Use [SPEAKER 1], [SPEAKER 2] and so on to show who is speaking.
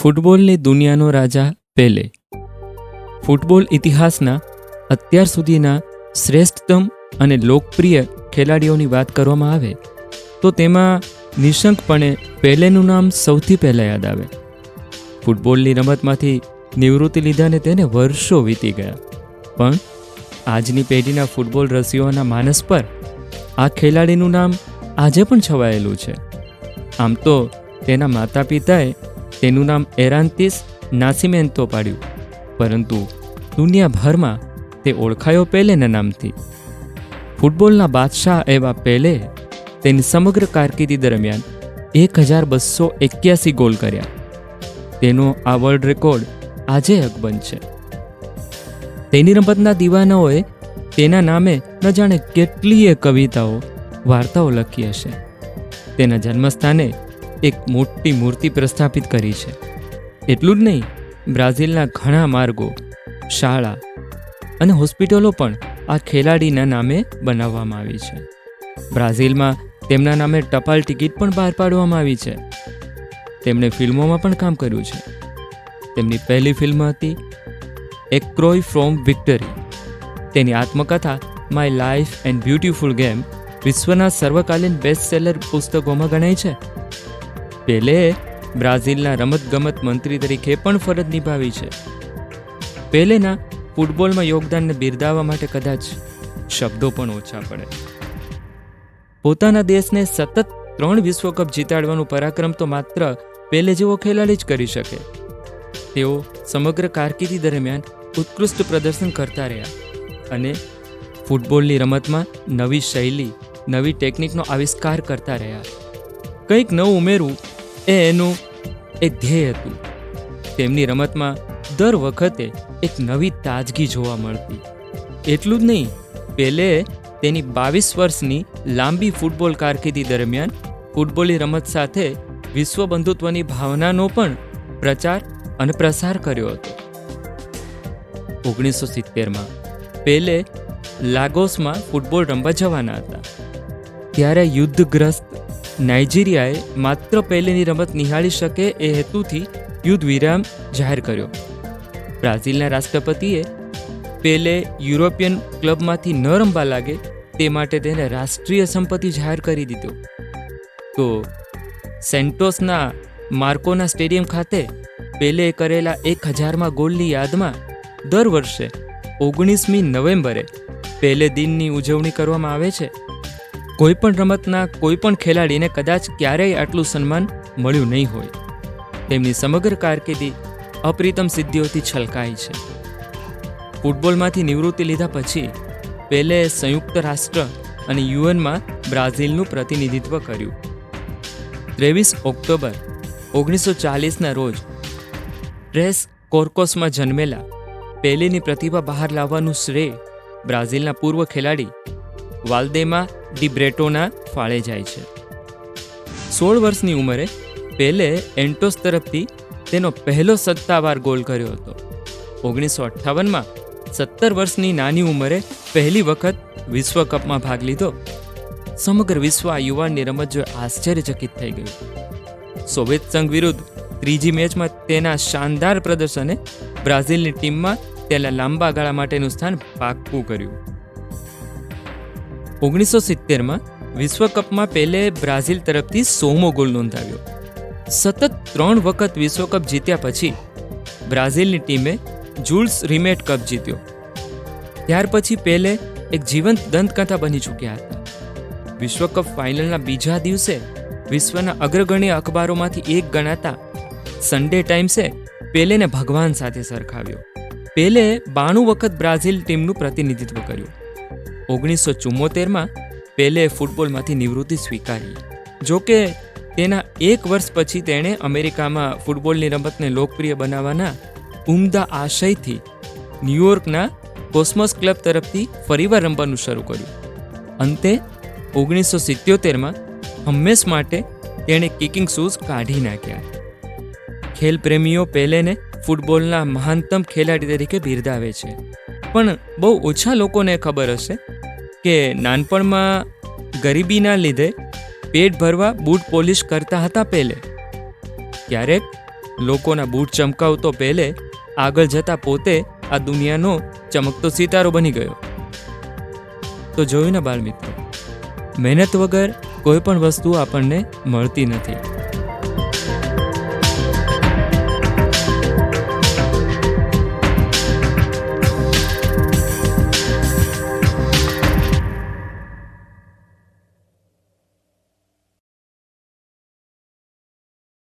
[SPEAKER 1] ફૂટબોલની દુનિયાનો રાજા પેલે. ફૂટબોલ ઇતિહાસના અત્યાર સુધીના શ્રેષ્ઠતમ અને લોકપ્રિય ખેલાડીઓની વાત કરવામાં આવે, તો તેમાં નિશંકપણે પેલેનું નામ સૌથી પહેલાં યાદ આવે. ફૂટબોલની રમતમાંથી નિવૃત્તિ લીધાને તેને વર્ષો વીતી ગયા, પણ આજની પેઢીના ફૂટબોલ રસીઓના માનસ પર આ ખેલાડીનું નામ આજે પણ છવાયેલું છે. આમ તો તેના માતા પિતાએ તેનું નામ એરાન્તિસ નાસિમેન્તો પાડ્યું. પરંતુ દુનિયાભરમાં તે ઓળખાયો પેલેના નામથી. ફૂટબોલના બાદશાહ એવા પેલે તેની સમગ્ર કારકિર્દી દરમિયાન એક હજાર બસો એક્યાસી ગોલ કર્યા. તેનો આ વર્લ્ડ રેકોર્ડ આજે અકબંધ છે. તેની રમતના દીવાનાઓએ તેના નામે ન જાણે કેટલીય કવિતાઓ, વાર્તાઓ લખી હશે. તેના જન્મસ્થાને એક મોટી મૂર્તિ પ્રસ્થાપિત કરી છે. એટલું જ નહીં, બ્રાઝિલના ઘણા માર્ગો, શાળા અને હોસ્પિટલો પણ આ ખેલાડીના નામે બનાવવામાં આવી છે. બ્રાઝિલમાં તેમના નામે ટપાલ ટિકિટ પણ બહાર પાડવામાં આવી છે. તેમણે ફિલ્મોમાં પણ કામ કર્યું છે. તેમની પહેલી ફિલ્મ હતી એક્રોય ફ્રોમ વિક્ટરી. તેની આત્મકથા my life and beautiful game વિશ્વના સર્વકાલીન બેસ્ટ સેલર પુસ્તકોમાં ગણાય છે. પેલેએ બ્રાઝિલના રમતગમત મંત્રી તરીકે પણ ફરજ નિભાવી છે. પેલેના ફૂટબોલમાં યોગદાનને બિરદાવવા માટે કદાચ શબ્દો પણ ઓછા પડે. પોતાના દેશને સતત ત્રણ વિશ્વકપ જીતાડવાનું પરાક્રમ તો માત્ર પેલે જેવો ખેલાડી જ કરી શકે. તેઓ સમગ્ર કારકિર્દી દરમિયાન ઉત્કૃષ્ટ પ્રદર્શન કરતા રહ્યા અને ફૂટબોલની રમતમાં નવી શૈલી, નવી ટેકનિકનો આવિષ્કાર કરતા રહ્યા. કંઈક નવું ઉમેરવું એ એનું એક ધ્યેય હતું. તેમની રમતમાં દર વખતે એક નવી તાજગી જોવા મળતી. એટલું જ નહીં, પેલે તેની બાવીસ વર્ષની લાંબી ફૂટબોલ કારકિર્દી દરમિયાન ફૂટબોલની રમત સાથે વિશ્વ બંધુત્વની ભાવનાનો પણ પ્રચાર અને પ્રસાર કર્યો હતો. ઓગણીસો સિત્તેરમાં પેલે લાગોસમાં ફૂટબોલ રમવા જવાના હતા. ત્યારે યુદ્ધગ્રસ્ત નાઇજીરિયાએ માત્ર પેલેની રમત નિહાળી શકે એ હેતુથી યુદ્ધ વિરામ જાહેર કર્યો. બ્રાઝિલના રાષ્ટ્રપતિએ પેલે યુરોપિયન ક્લબમાંથી ન રમવા લાગે તે માટે તેને રાષ્ટ્રીય સંપત્તિ જાહેર કરી દીધો. તો સેન્ટોસના માર્કોના સ્ટેડિયમ ખાતે પેલે કરેલા એક હજારમાં ગોલની યાદમાં દર વર્ષે ઓગણીસમી નવેમ્બરે પેલે દિનની ઉજવણી કરવામાં આવે છે. કોઈ પણ રમતના કોઈ પણ ખેલાડીને કદાચ ક્યારેય આટલું સન્માન મળ્યું નહીં હોય. તેમની સમગ્ર કારકિર્દી અપ્રિતમ સિદ્ધિઓથી છલકાઈ છે. ફૂટબોલમાંથી નિવૃત્તિ લીધા પછી, પેલે સંયુક્ત રાષ્ટ્ર અને યુએનમાં બ્રાઝિલનું પ્રતિનિધિત્વ કર્યું. ત્રેવીસ ઓક્ટોબર ઓગણીસો ચાલીસના રોજ, ટ્રેસ કોર્કોસમાં જન્મેલા પેલેની પ્રતિભા બહાર લાવવાનું શ્રેય બ્રાઝિલના પૂર્વ ખેલાડી વાલ્દેમા ડી બ્રેટોના ફાળે જાય છે. સોળ વર્ષની ઉંમરે પેલે એન્ટોસ તરફથી તેનો પહેલો સત્તાવાર ગોલ કર્યો હતો. ઓગણીસો અઠ્ઠાવનમાં સત્તર વર્ષની નાની ઉંમરે પહેલી વખત વિશ્વકપમાં ભાગ લીધો. સમગ્ર વિશ્વ આ યુવાનની રમત જોઈ આશ્ચર્યચકિત થઈ ગયું. સોવિયત સંઘ વિરુદ્ધ ત્રીજી મેચમાં તેના શાનદાર પ્રદર્શને બ્રાઝિલની ટીમમાં તેના લાંબા ગાળા માટેનું સ્થાન પાક્કું કર્યું. ઓગણીસો સિત્તેરમાં વિશ્વકપમાં પેલે બ્રાઝિલ તરફથી સોમો ગોલ નોંધાવ્યો. સતત ત્રણ વખત વિશ્વકપ જીત્યા પછી બ્રાઝિલની ટીમે જુલ્સ રિમેટ કપ જીત્યો. ત્યાર પછી પેલે એક જીવંત દંતકથા બની ચૂક્યા હતા. વિશ્વકપ ફાઇનલના બીજા દિવસે વિશ્વના અગ્રગણ્ય અખબારોમાંથી એક ગણાતા સન્ડે ટાઈમ્સે પેલેને ભગવાન સાથે સરખાવ્યો. પેલે બાણું વખત બ્રાઝિલ ટીમનું પ્રતિનિધિત્વ કર્યું. ઓગણીસો ચુમ્મોતેરમાં પેલે ફૂટબોલમાંથી નિવૃત્તિ સ્વીકારી. જોકે, તેના એક વર્ષ પછી તેણે અમેરિકામાં ફૂટબોલની રમતને લોકપ્રિય બનાવવાના ઉમદા આશયથી ન્યૂયોર્કના કોસ્મોસ ક્લબ તરફથી ફરીવાર રમવાનું શરૂ કર્યું. અંતે ઓગણીસો સિત્યોતેરમાં હંમેશ માટે તેણે કિકિંગ શૂઝ કાઢી નાખ્યા. ખેલ પ્રેમીઓ પેલેને ફૂટબોલના મહાનતમ ખેલાડી તરીકે બિરદાવે છે. પણ બહુ ઓછા લોકોને ખબર હશે કે નાનપણમાં ગરીબીના લીધે પેટ ભરવા બૂટ પોલિશ કરતા હતા પહેલે. ક્યારેક લોકોના બૂટ ચમકાવતો પહેલે આગળ જતા પોતે આ દુનિયાનો ચમકતો સિતારો બની ગયો. તો જોયું ને બાળમિત્રો, મહેનત વગર કોઈ પણ વસ્તુ આપણને મળતી નથી.